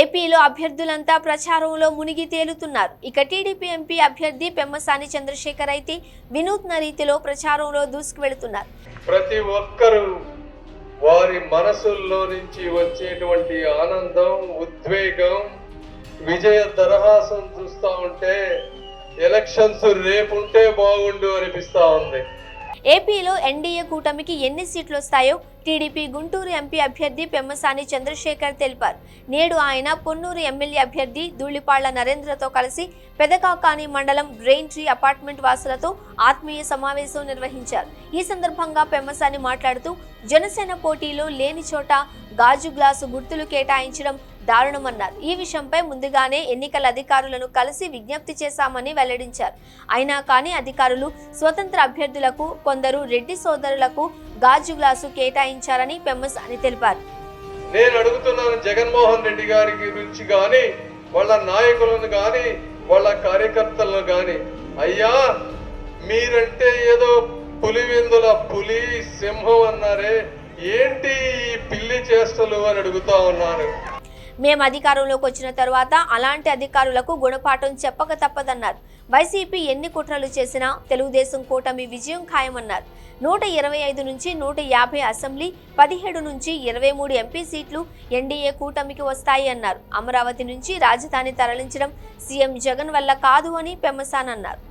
ఏపీలో అభ్యర్థులంతా ప్రచారంలో మునిగి తేలుతున్నారు. ఇక టీడీపీ ఎంపీ అభ్యర్థి పెమ్మసాని చంద్రశేఖర్ అయితే వినూత్న రీతిలో ప్రచారంలో దూసుకువెళుతున్నారు. ప్రతి ఒక్కరూ వారి మనసుల్లో నుంచి వచ్చేటువంటి ఆనందం ఉద్వేగం విజయ దరహాసం చూస్తా ఉంటే ఎలక్షన్స్ రేపుంటే బాగుండు అనిపిస్తా ఉంది. ఏపీలో ఎన్డీఏ కూటమికి ఎన్ని సీట్లు వస్తాయో టీడీపీ గుంటూరు ఎంపీ అభ్యర్థి పెమ్మసాని చంద్రశేఖర్ తెలిపారు. నేడు ఆయన పొన్నూరు ఎమ్మెల్యే అభ్యర్థి ధూళిపాళ్ళ నరేంద్రతో కలిసి పెదకాకాని మండలం బ్రెయిన్ ట్రీ అపార్ట్మెంట్ వాసులతో ఆత్మీయ సమావేశం నిర్వహించారు. ఈ సందర్భంగా పెమ్మసాని మాట్లాడుతూ జనసేన పోటీలో లేని చోట గాజు గ్లాసు గుర్తులు కేటాయించడం దారుణమన్నారు. ఈ విషయంపై ముందుగానే ఎన్నికల అధికారులను కలిసి విజ్ఞప్తి చేశామని వెల్లడించారు. అయినా కానీ అధికారులు స్వతంత్ర అభ్యర్థులకు కొందరు రెడ్డి సోదరులకు గాజు గ్లాసు కేటాయించారని పెమ్మసాని తెలిపారు. నేను అడుగుతున్నాను జగన్మోహన్ రెడ్డి గారి గురించి కానీ వాళ్ళ నాయకులను కానీ వాళ్ళ కార్యకర్తలను కానీ అయ్యా మీరంటే ఏదో పులివెందుల పులి సింహం అన్నారే ఏంటి ఈ పిల్లి చేష్టలు? అని అడుగుతా ఉన్నాను. మేము అధికారంలోకి వచ్చిన తరువాత అలాంటి అధికారులకు గుణపాఠం చెప్పక తప్పదన్నారు. వైసీపీ ఎన్ని కుట్రలు చేసినా తెలుగుదేశం కూటమి విజయం ఖాయమన్నారు. నూట ఇరవై ఐదు నుంచి నూట యాభై అసెంబ్లీ పదిహేడు నుంచి ఇరవై మూడు ఎంపీ సీట్లు ఎన్డీఏ కూటమికి వస్తాయి అన్నారు. అమరావతి నుంచి రాజధాని తరలించడం సీఎం జగన్ వల్ల కాదు అని పెమ్మసాన్ అన్నారు